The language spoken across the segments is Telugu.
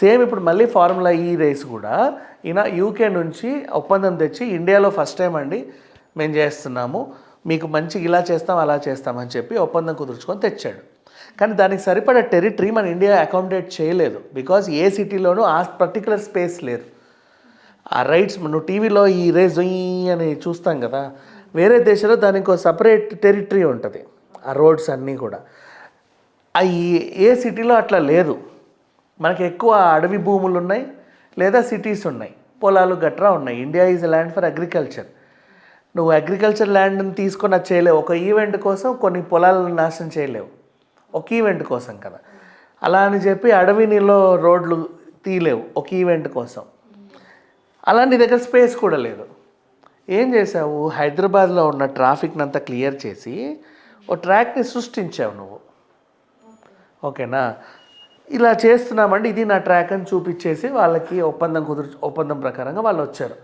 సేమ్ ఇప్పుడు మళ్ళీ ఫార్ములా ఈ రేస్ కూడా ఈయన యూకే నుంచి ఒప్పందం తెచ్చి ఇండియాలో ఫస్ట్ టైం అండి మేము చేస్తున్నాము. మీకు మంచి ఇలా చేస్తాం అలా చేస్తామని చెప్పి ఒప్పందం కుదుర్చుకొని తెచ్చాడు. కానీ దానికి సరిపడా టెరిటరీ మన ఇండియా అకామిడేట్ చేయలేదు. బికాజ్ ఏ సిటీలోనూ ఆ పర్టికులర్ స్పేస్ లేదు. ఆ రైట్స్ నువ్వు టీవీలో ఈ రేస్ అని చూస్తాం కదా. వేరే దేశంలో దానికి ఒక సపరేట్ టెరిటరీ ఉంటుంది. ఆ రోడ్స్ అన్నీ కూడా. ఆ ఏ సిటీలో అట్లా లేదు. మనకి ఎక్కువ అడవి భూములు ఉన్నాయి లేదా సిటీస్ ఉన్నాయి పొలాలు గట్రా ఉన్నాయి. India is land for agriculture నువ్వు అగ్రికల్చర్ ల్యాండ్ని తీసుకొని చేయలేవు. ఒక ఈవెంట్ కోసం కొన్ని పొలాలను నాశనం చేయలేవు. ఒక ఈవెంట్ కోసం కదా. అలా అని చెప్పి అడవి నీలో రోడ్లు తీయలేవు ఒక ఈవెంట్ కోసం. అలా నీ దగ్గర స్పేస్ కూడా లేదు. ఏం చేసావు హైదరాబాద్లో ఉన్న ట్రాఫిక్ని అంతా క్లియర్ చేసి ఓ ట్రాక్ని సృష్టించావు నువ్వు. ఓకేనా ఇలా చేస్తున్నామండి ఇది నా ట్రాక్ అని చూపించేసి వాళ్ళకి ఒప్పందం కుదురు ఒప్పందం ప్రకారంగా వాళ్ళు వచ్చారు.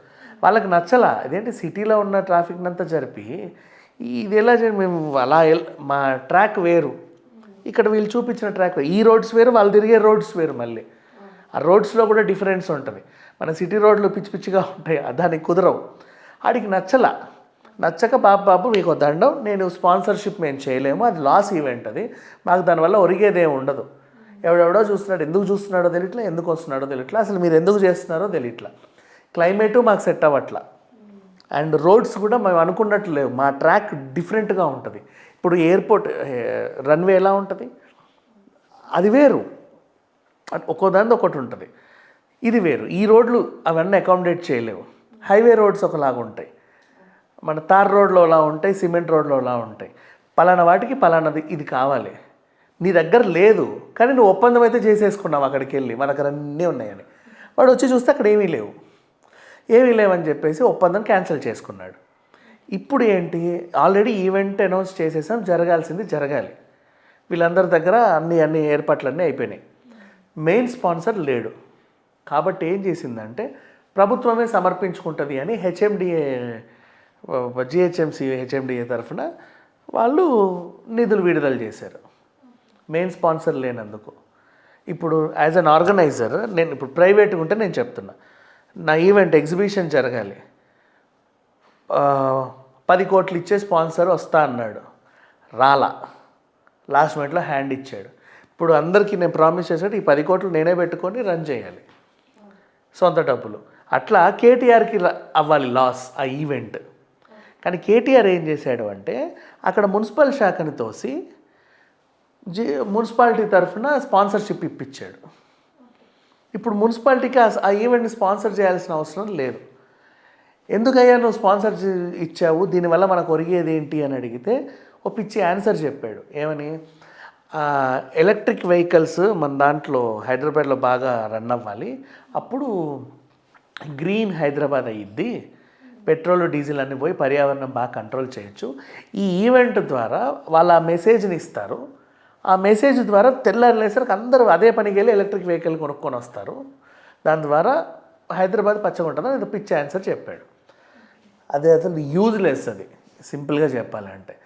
వాళ్ళకి నచ్చలా. అదేంటి సిటీలో ఉన్న ట్రాఫిక్నంతా జరిపి ఇది ఎలా మేము అలా మా ట్రాక్ వేరు. ఇక్కడ వీళ్ళు చూపించిన ట్రాక్ వేరు. ఈ రోడ్స్ వేరు వాళ్ళు తిరిగే రోడ్స్ వేరు మళ్ళీ. ఆ రోడ్స్లో కూడా డిఫరెన్స్ ఉంటుంది. మన సిటీ రోడ్లు పిచ్చి పిచ్చిగా ఉంటాయి దానికి కుదరవు. ఆడికి నచ్చల. నచ్చక బాబు బాబు మీకు దండం నేను స్పాన్సర్షిప్ మేము చేయలేము అది లాస్ ఈవెంట్ అది. మాకు దానివల్ల ఒరిగేదేం ఉండదు. ఎవడెవడో చూస్తున్నాడు ఎందుకు చూస్తున్నాడో తెలియట్లా ఎందుకు వస్తున్నాడో తెలియట్లా అసలు మీరు ఎందుకు చేస్తున్నారో తెలియట్లా. క్లైమేటు మాకు సెట్ అవ్వట్లా. అండ్ రోడ్స్ కూడా మేము అనుకున్నట్లు లేవు. మా ట్రాక్ డిఫరెంట్గా ఉంటుంది. ఇప్పుడు ఎయిర్పోర్ట్ రన్వే ఎలా ఉంటుంది? అది వేరు. ఒక్కో దాని ఒకటి ఉంటుంది. ఇది వేరు. ఈ రోడ్లు అవన్నీ అకామిడేట్ చేయలేవు. హైవే రోడ్స్ ఒకలాగా ఉంటాయి. మన తార్ రోడ్లో అలా ఉంటాయి సిమెంట్ రోడ్లో అలా ఉంటాయి. పలానా వాటికి పలానాది ఇది కావాలి. నీ దగ్గర లేదు కానీ నువ్వు ఒప్పందం అయితే చేసేసుకున్నావు అక్కడికి వెళ్ళి. మన దగ్గర అన్నీ ఉన్నాయని. వాడు వచ్చి చూస్తే అక్కడ ఏమీ లేవు. ఏమీ లేవని చెప్పేసి ఒప్పందం క్యాన్సిల్ చేసుకున్నాడు. ఇప్పుడు ఏంటి? ఆల్రెడీ ఈవెంట్ అనౌన్స్ చేసేసాం జరగాల్సింది జరగాలి. వీళ్ళందరి దగ్గర అన్ని అన్ని ఏర్పాట్లన్నీ అయిపోయినాయి. మెయిన్ స్పాన్సర్ లేడు. కాబట్టి ఏం చేసిందంటే ప్రభుత్వమే సమర్పించుకుంటుంది అని హెచ్ఎండిఏ జిహెచ్ఎంసి హెచ్ఎండిఏ తరఫున వాళ్ళు నిధులు విడుదల చేశారు. మెయిన్ స్పాన్సర్ లేనందుకు. ఇప్పుడు యాజ్ అన్ ఆర్గనైజర్ నేను ఇప్పుడు ప్రైవేట్గా ఉంటే నేను చెప్తున్నా. నా ఈవెంట్ ఎగ్జిబిషన్ జరగాలి. పది కోట్లు ఇచ్చే స్పాన్సర్ వస్తా అన్నాడు. రాలా. లాస్ట్ మినిట్లో హ్యాండ్ ఇచ్చాడు. ఇప్పుడు అందరికీ నేను ప్రామిస్ చేశాడు ఈ పది కోట్లు నేనే పెట్టుకొని రన్ చేయాలి. సొంత డబ్బులు. అట్లా కేటీఆర్కి అవ్వాలి లాస్ ఆ ఈవెంట్. కానీ కేటీఆర్ ఏం చేశాడు అంటే అక్కడ మున్సిపల్ శాఖని తోసి జి మున్సిపాలిటీ తరఫున స్పాన్సర్షిప్ ఇప్పించాడు ఇప్పుడు మున్సిపాలిటీకి ఆ- ఈవెంట్ని స్పాన్సర్ చేయాల్సిన అవసరం లేదు. ఎందుకయ్యా నువ్వు స్పాన్సర్ ఇచ్చావు? దీనివల్ల మనకు ఒరిగేది ఏంటి అని అడిగితే ఓ పిచ్చి ఆన్సర్ చెప్పాడు. ఏమని? ఎలక్ట్రిక్ వెహికల్స్ మన దాంట్లో హైదరాబాద్లో బాగా రన్ అవ్వాలి. అప్పుడు గ్రీన్ హైదరాబాద్ అయ్యిద్ది పెట్రోల్ డీజిల్ అన్ని పోయి పర్యావరణం బాగా కంట్రోల్ చేయొచ్చు. ఈ ఈవెంట్ ద్వారా వాళ్ళు ఆ మెసేజ్ని ఇస్తారు. ఆ మెసేజ్ ద్వారా తెల్లారులేసరికి అందరూ అదే పనికి వెళ్ళి ఎలక్ట్రిక్ వెహికల్ కొనుక్కొని వస్తారు. దాని ద్వారా హైదరాబాద్ పచ్చగుంటుందని ఉంటుందని పిచ్చి ఆన్సర్ చెప్పాడు. అదే అసలు యూజ్లెస్ అది. సింపుల్గా చెప్పాలంటే.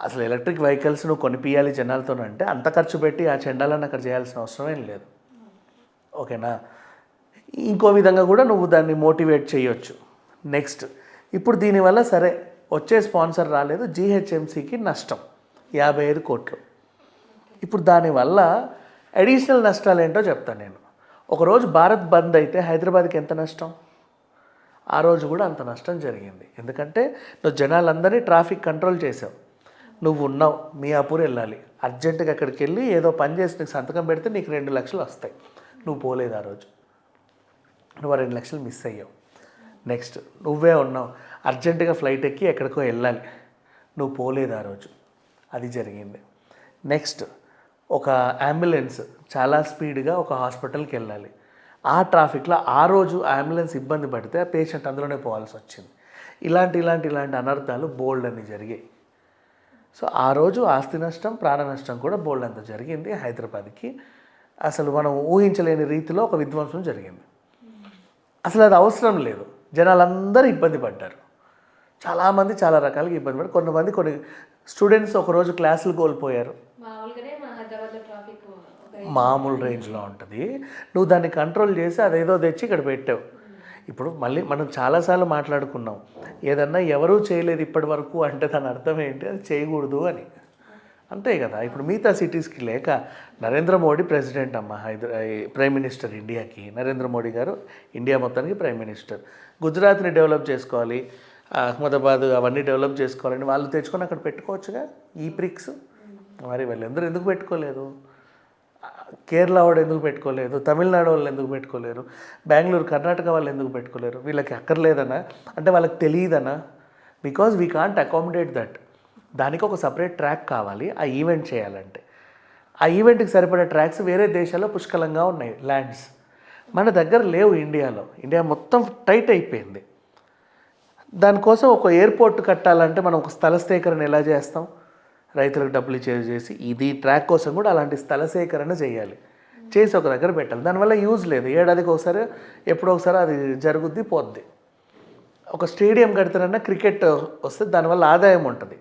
అసలు ఎలక్ట్రిక్ వెహికల్స్ నువ్వు కొనిపించాలి జనాలతో అంటే అంత ఖర్చు పెట్టి ఆ చెండాలను అక్కడ చేయాల్సిన అవసరం ఏం లేదు. ఓకేనా? ఇంకో విధంగా కూడా నువ్వు దాన్ని మోటివేట్ చేయొచ్చు. నెక్స్ట్ ఇప్పుడు దీనివల్ల సరే వచ్చే స్పాన్సర్ రాలేదు. జీహెచ్ఎంసీకి నష్టం. యాభై ఐదు కోట్లు. ఇప్పుడు దానివల్ల అడిషనల్ నష్టాలు ఏంటో చెప్తాను నేను. ఒకరోజు భారత్ బంద్ అయితే హైదరాబాద్కి ఎంత నష్టం? ఆ రోజు కూడా అంత నష్టం జరిగింది. ఎందుకంటే నువ్వు జనాలందరినీ ట్రాఫిక్ కంట్రోల్ చేసావు. నువ్వు ఉన్నావు మియాపూర్ వెళ్ళాలి. అర్జెంటుగా అక్కడికి వెళ్ళి ఏదో పని చేసి నీకు సంతకం పెడితే నీకు రెండు లక్షలు వస్తాయి. నువ్వు పోలేదు ఆ రోజు. నువ్వు ఆ రెండు లక్షలు మిస్ అయ్యావు. నెక్స్ట్ నువ్వే ఉన్నావు. అర్జెంటుగా ఫ్లైట్ ఎక్కి ఎక్కడికో వెళ్ళాలి. నువ్వు పోలేదు ఆ రోజు. అది జరిగింది. నెక్స్ట్ ఒక అంబులెన్స్ చాలా స్పీడ్గా ఒక హాస్పిటల్కి వెళ్ళాలి. ఆ ట్రాఫిక్లో ఆ రోజు అంబులెన్స్ ఇబ్బంది పడితే ఆ పేషెంట్ అందులోనే పోవాల్సి వచ్చింది. ఇలాంటి ఇలాంటి ఇలాంటి అనర్థాలు బోల్డ్ అని జరిగాయి. సో ఆ రోజు ఆస్తి నష్టం ప్రాణ నష్టం కూడా బోల్డ్ అంత జరిగింది. హైదరాబాద్కి అసలు మనం ఊహించలేని రీతిలో ఒక విధ్వంసం జరిగింది. అసలు అది అవసరం లేదు. జనాలందరూ ఇబ్బంది పడ్డారు. చాలామంది చాలా రకాలుగా ఇబ్బంది పడ్డారు. కొంతమంది కొన్ని స్టూడెంట్స్ ఒకరోజు క్లాసులు కోల్పోయారు మామూలుగానే మా హైదరాబాద్లో ట్రాఫిక్ ఒక మామూలు రేంజ్లో ఉంటుంది. నువ్వు దాన్ని కంట్రోల్ చేసి అదేదో తెచ్చి ఇక్కడ పెట్టావు. ఇప్పుడు మళ్ళీ మనం చాలాసార్లు మాట్లాడుకున్నాం. ఏదన్నా ఎవరూ చేయలేదు ఇప్పటి వరకు అంటే దాని అర్థం ఏంటి? అది చేయకూడదు అని. అంతే కదా. ఇప్పుడు మిగతా సిటీస్కి లేక నరేంద్ర మోడీ ప్రెసిడెంట్ అమ్మ హైదరా ప్రైమ్ మినిస్టర్ ఇండియాకి నరేంద్ర మోడీ గారు ఇండియా మొత్తానికి ప్రైమ్ మినిస్టర్. గుజరాత్ని డెవలప్ చేసుకోవాలి అహ్మదాబాద్ అవన్నీ డెవలప్ చేసుకోవాలని వాళ్ళు తెచ్చుకొని అక్కడ పెట్టుకోవచ్చుగా ఈ ప్రిక్స్ మరి వీళ్ళందరూ ఎందుకు పెట్టుకోలేదు? కేరళ వాడు ఎందుకు పెట్టుకోలేదు? తమిళనాడు వాళ్ళు ఎందుకు పెట్టుకోలేరు? బెంగళూరు కర్ణాటక వాళ్ళు ఎందుకు పెట్టుకోలేరు? వీళ్ళకి అక్కర్లేదనా? అంటే వాళ్ళకి తెలియదనా? Because we can't accommodate that దానికి ఒక సపరేట్ ట్రాక్ కావాలి ఆ ఈవెంట్ చేయాలంటే. ఆ ఈవెంట్కి సరిపడే ట్రాక్స్ వేరే దేశాల్లో పుష్కలంగా ఉన్నాయి ల్యాండ్స్ మన దగ్గర లేవు ఇండియాలో. ఇండియా మొత్తం టైట్ అయిపోయింది. దానికోసం ఒక ఎయిర్పోర్ట్ కట్టాలంటే మనం ఒక స్థల సేకరణ ఎలా చేస్తాం? రైతులకు డబ్బులు ఇచ్చేది చేసి ఇది ట్రాక్ కోసం కూడా అలాంటి స్థల సేకరణ చేయాలి. చేసి ఒక దగ్గర పెట్టాలి. దానివల్ల యూజ్ లేదు. ఏడాదికి ఒకసారి ఎప్పుడో ఒకసారి అది జరుగుద్ది పోద్ది. ఒక స్టేడియం కడతారన్నా క్రికెట్ వస్తే దానివల్ల ఆదాయం ఉంటుంది.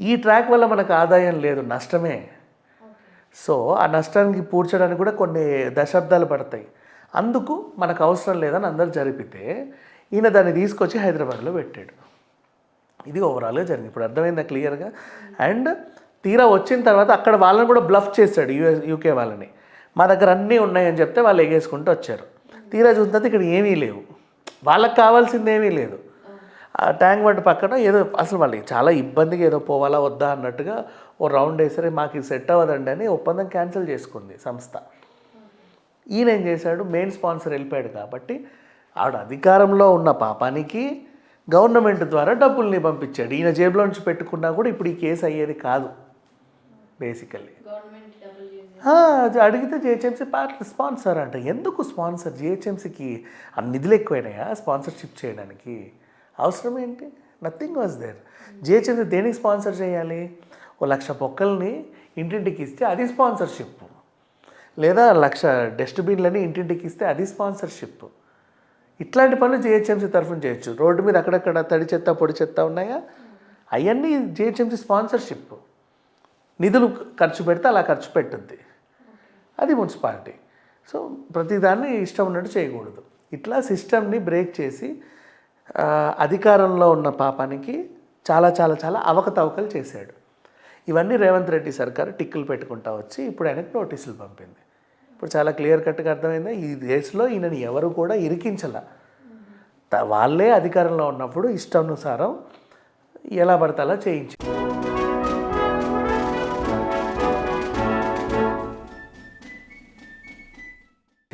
ఈ ట్రాక్ వల్ల మనకు ఆదాయం లేదు నష్టమే. సో ఆ నష్టానికి పూడ్చడానికి కూడా కొన్ని దశాబ్దాలు పడతాయి. అందుకు మనకు అవసరం లేదని అందరు జరిపితే ఈయన దాన్ని తీసుకొచ్చి హైదరాబాద్లో పెట్టాడు. ఇది ఓవరాల్గా జరిగింది. ఇప్పుడు అర్థమైందా క్లియర్గా అండ్ తీరా వచ్చిన తర్వాత అక్కడ వాళ్ళని కూడా బ్లఫ్ చేశాడు యూఎస్ యూకే వాళ్ళని. మా దగ్గర అన్నీ ఉన్నాయని చెప్తే వాళ్ళు ఎగేసుకుంటూ వచ్చారు. తీరా చూసిన తర్వాత ఇక్కడ ఏమీ లేవు. వాళ్ళకి కావాల్సింది ఏమీ లేదు. ఆ ట్యాంక్ బండ్ పక్కన ఏదో అసలు వాళ్ళకి చాలా ఇబ్బందిగా ఏదో పోవాలా వద్దా అన్నట్టుగా ఓ రౌండ్ వేసరి. మాకు ఇది సెట్ అవ్వదండి అని ఒప్పందం క్యాన్సిల్ చేసుకుంది సంస్థ. ఈయన ఏం చేశాడు? మెయిన్ స్పాన్సర్ వెళ్ళిపోయాడు కాబట్టి ఆవిడ అధికారంలో ఉన్న పాపానికి గవర్నమెంట్ ద్వారా డబ్బుల్ని పంపించాడు. ఈయన జేబులో నుంచి పెట్టుకున్నా కూడా ఇప్పుడు ఈ కేసు అయ్యేది కాదు. బేసికల్లీ అడిగితే జిహెచ్ఎంసీ పార్టీ స్పాన్సర్ అంట. ఎందుకు స్పాన్సర్? జిహెచ్ఎంసీకి ఆ నిధులు ఎక్కువైనాయా స్పాన్సర్షిప్ చేయడానికి? అవసరం ఏంటి? నథింగ్ వాజ్ దేర్ జిహెచ్ఎంసీ దేనికి స్పాన్సర్ చేయాలి? ఓ లక్ష పొక్కల్ని ఇంటింటికి ఇస్తే అది స్పాన్సర్షిప్. లేదా లక్ష డస్ట్బిన్లని ఇంటింటికి ఇస్తే అది స్పాన్సర్షిప్. ఇట్లాంటి పనులు జిహెచ్ఎంసీ తరఫున చేయొచ్చు రోడ్డు మీద అక్కడక్కడ తడి చెత్త పొడి చెత్త ఉన్నాయా? అవన్నీ జిహెచ్ఎంసీ స్పాన్సర్షిప్. నిధులు ఖర్చు పెడితే అలా ఖర్చు పెట్టుద్ది. అది మున్సిపాలిటీ. సో ప్రతిదాన్ని ఇష్టం ఉన్నట్టు చేయకూడదు. ఇట్లా సిస్టమ్ని బ్రేక్ చేసి అధికారంలో ఉన్న పాపానికి చాలా చాలా చాలా అవకతవకలు చేశాడు. ఇవన్నీ రేవంత్ రెడ్డి సర్కారు టిక్కులు పెట్టుకుంటా వచ్చి ఇప్పుడు ఆయనకు నోటీసులు పంపింది. ఇప్పుడు చాలా క్లియర్ కట్గా అర్థమైందా? ఈ దేశంలో ఈయనని ఎవరు కూడా ఇరికించల. వాళ్ళే అధికారంలో ఉన్నప్పుడు ఇష్టానుసారం ఎలా పడితే అలా చేయించారు